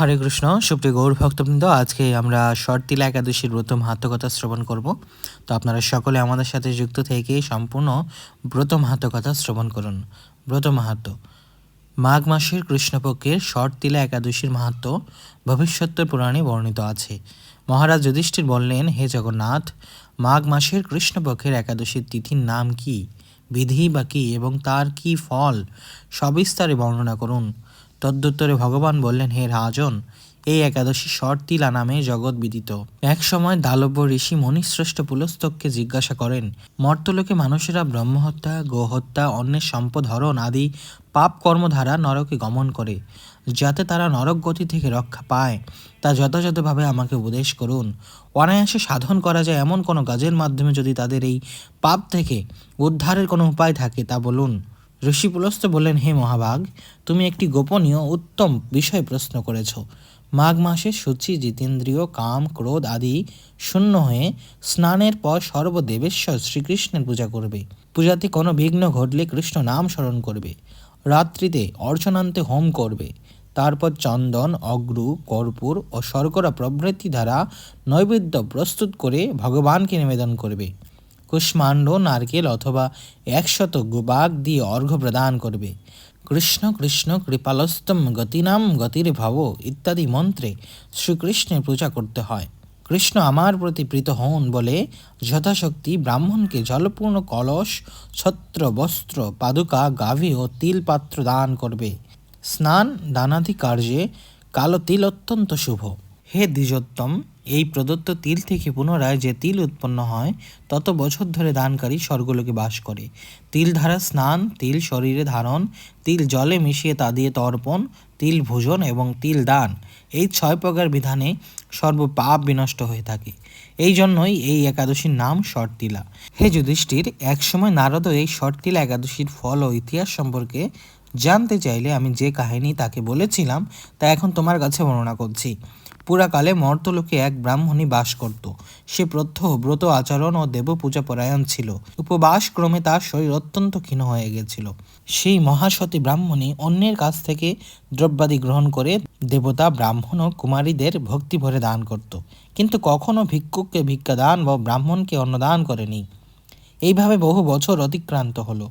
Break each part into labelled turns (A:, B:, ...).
A: হরে কৃষ্ণ, সুপ্রিয় গৌর ভক্তবৃন্দ, আজকে আমরা শর্তিলা একাদশীর ব্রত মাহাত্মকতা শ্রবণ করব। তো আপনারা সকলে আমাদের সাথে যুক্ত থেকে সম্পূর্ণ ব্রত মাহাত্মকতা শ্রবণ করুন। ব্রত মাহাত্ম, মাঘ মাসের কৃষ্ণপক্ষের শর্তিলা একাদশীর মাহাত্ম ভবিষ্যত্তর পুরাণে বর্ণিত আছে। মহারাজ যুধিষ্ঠির বললেন, হে জগন্নাথ, মাঘ মাসের কৃষ্ণপক্ষের একাদশীর তিথির নাম কি? বিধি বা কি? এবং তার কি ফল? সবিস্তারে বর্ণনা করুন। তদ্দুত্তরে ভগবান বললেন, হে রাজন, এই একাদশী শর্তিলা নামে জগৎ বিদিত। এক সময় দালব্য ঋষি মণিশ্রেষ্ঠ পুলস্তককে জিজ্ঞাসা করেন, মর্তলোকে মানুষেরা ব্রহ্মহত্যা, গোহত্যা, অন্যের সম্পদ হরণ আদি পাপ কর্ম দ্বারা নরকে গমন করে, যাতে তারা নরক গতি থেকে রক্ষা পায়। তা যথাযথভাবে আমাকে উপদেশ করুন। অনায়াসে সাধন করা যায় এমন কোনো কাজের মাধ্যমে যদি তাদের এই পাপ থেকে উদ্ধারের কোনো উপায় থাকে, তা বলুন। ঋষি পুলস্ত বললেন, হে মহাভাগ তুমি একটি গোপনীয় উত্তম বিষয় প্রশ্ন করেছ। মাঘ মাসে সূচি, জিতেন্দ্রীয়, কাম, ক্রোধ আদি শূন্য হয়ে স্নানের পর সর্বদেবেশ্বর শ্রীকৃষ্ণের পূজা করবে। পূজাতে কোনো বিঘ্ন ঘটলে কৃষ্ণ নাম স্মরণ করবে। রাত্রিতে অর্চনান্তে হোম করবে। তারপর চন্দন, অগ্রু, কর্পূর ও শর্করা প্রভৃতি দ্বারা নৈবেদ্য প্রস্তুত করে ভগবানকে নিবেদন করবে। কুষ্মাণ্ড, নারকেল অথবা একশত গুবাগ দিয়ে অর্ঘ্য প্রদান করবে। কৃষ্ণ কৃষ্ণ, কৃপালস্তম, গতিনাম গতির ভাব ইত্যাদি মন্ত্রে শ্রীকৃষ্ণের পূজা করতে হয়। কৃষ্ণ আমার প্রতি প্রীত হন বলে যথাশক্তি ব্রাহ্মণকে জলপূর্ণ কলস, ছত্র, বস্ত্র, পাদুকা, গাভী ও তিল পাত্র দান করবে। স্নান দানাদি কার্যে কালো তিল অত্যন্ত শুভ। হে দ্বিজোত্তম এই প্রদত্ত তিল থেকে পুনরায় যে তিল উৎপন্ন হয়, তত বছর ধরে দানকারী স্বর্গলোকে বাস করে। তিল ধারা স্নান, তিল শরীরে ধারণ, তিল জলে মিশিয়ে তা দিয়ে তর্পণ, তিল ভোজন এবং তিল দান, এই ছয় প্রকার বিধানে সর্ব পাপ বিনষ্ট হয়ে থাকে। এই জন্যই এই একাদশীর নাম শর্তিলা হে যুধিষ্ঠির, একসময় নারদ এই শর্তিলা একাদশীর ফল ও ইতিহাস সম্পর্কে জানতে চাইলে আমি যে কাহিনী তাকে বলেছিলাম, তা এখন তোমার কাছে বর্ণনা করছি। পুরাকালে মর্তলোকে এক ব্রাহ্মণী বাস করত। সে প্রত্যহ ব্রত আচরণ ও দেব পূজা পরায়ণ ছিল। উপবাস ক্রমে তার শরীর অত্যন্ত ক্ষীণ হয়ে গেছিল। সেই মহাসতী ব্রাহ্মণী অন্যের কাছ থেকে দ্রব্যাদি গ্রহণ করে দেবতা, ব্রাহ্মণ ও কুমারীদের ভক্তি ভরে দান করত। কিন্তু কখনো ভিক্ষুককে ভিক্ষাদান বা ব্রাহ্মণকে অন্নদান করেনি। এইভাবে বহু বছর অতিক্রান্ত হলো।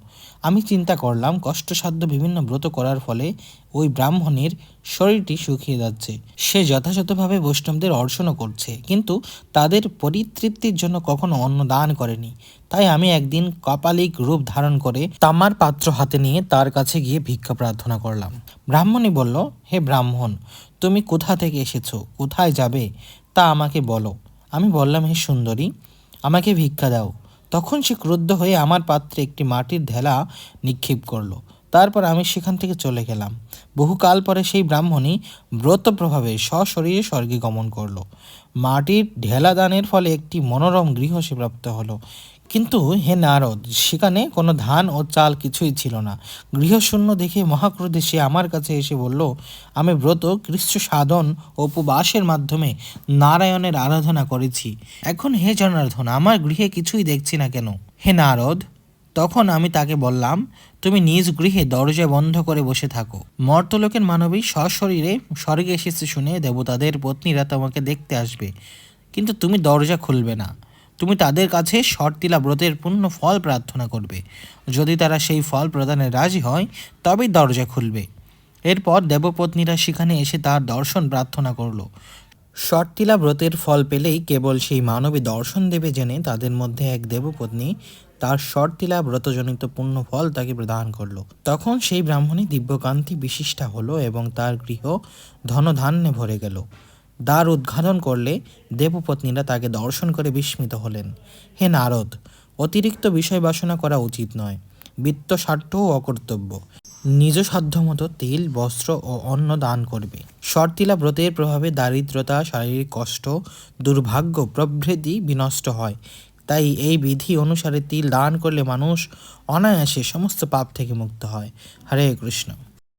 A: আমি চিন্তা করলাম, কষ্টসাধ্য বিভিন্ন ব্রত করার ফলে ওই ব্রাহ্মণের শরীরটি শুকিয়ে যাচ্ছে। সে যথাযথভাবে বৈষ্ণবদের অর্চনও করছে, কিন্তু তাদের পরিতৃপ্তির জন্য কখনো অন্ন দান করেনি। তাই আমি একদিন কপালিক রূপ ধারণ করে তামার পাত্র হাতে নিয়ে তার কাছে গিয়ে ভিক্ষা প্রার্থনা করলাম। ব্রাহ্মণী বলল, হে ব্রাহ্মণ, তুমি কোথা থেকে এসেছ? কোথায় যাবে? তা আমাকে বলো। আমি বললাম, হে সুন্দরী, আমাকে ভিক্ষা দাও। তখন সে ক্রুদ্ধ হয়ে আমার পাত্রে একটি মাটির ঢেলা নিক্ষেপ করল। তারপর আমি সেখান থেকে চলে গেলাম। বহুকাল পরে সেই ব্রাহ্মণী ব্রত প্রভাবে সশরীরে স্বর্গে গমন করল। মাটির ঢেলা দানের ফলে একটি মনোরম গৃহ সে প্রাপ্ত হলো। কিন্তু হে নারদ, সেখানে কোনো ধান ও চাল কিছুই ছিল না। গৃহশূন্য দেখে মহাক্রোধে সে আমার কাছে এসে বলল, আমি ব্রত, কৃষ্ণ সাধন ও উপবাসের মাধ্যমে নারায়ণের আরাধনা করেছি। এখন হে জনার্দন, আমার গৃহে কিছুই দেখছি না কেন? হে নারদ, তখন আমি তাকে বললাম, তুমি নিজ গৃহে দরজা বন্ধ করে বসে থাকো। মর্তলোকের মানবী সশরীরে স্বর্গে এসেছে শুনে দেবতাদের পত্নীরা তোমাকে দেখতে আসবে। কিন্তু তুমি দরজা খুলবে না। তুমি তাদের কাছে শর্তিলা ব্রতের পূর্ণ ফল প্রার্থনা করবে। যদি তারা সেই ফল প্রদানে রাজি হয়, তবেই দরজা খুলবে। এরপর দেবপত্নীরা সেখানে এসে তার দর্শন প্রার্থনা করল। শর্তিলা ব্রতের ফল পেলেই কেবল সেই মানবী দর্শন দেবে জেনে তাদের মধ্যে এক দেবপত্নী তার শর্তিলা ব্রতজনিত পূর্ণ ফল তাকে প্রদান করল। তখন সেই ব্রাহ্মণী দিব্যকান্তি বিশিষ্টা হলো এবং তার গৃহ ধনধান্যে ভরে গেল। দ্বার উদ্ঘাটন করলে দেবপত্নীরা তাকে দর্শন করে বিস্মিত হলেন। হে নারদ, অতিরিক্ত বিষয় বাসনা করা উচিত নয়। বিত্ত স্বার্থও অকর্তব্য। নিজ সাধ্যমতো তেল, বস্ত্র ও অন্ন দান করবে। শর্তিলা ব্রতের প্রভাবে দারিদ্রতা, শারীরিক কষ্ট, দুর্ভাগ্য, প্রভৃতি বিনষ্ট হয়। তাই এই বিধি অনুসারে তিল দান করলে মানুষ অনায়াসে সমস্ত পাপ থেকে মুক্ত হয়। হরে কৃষ্ণ।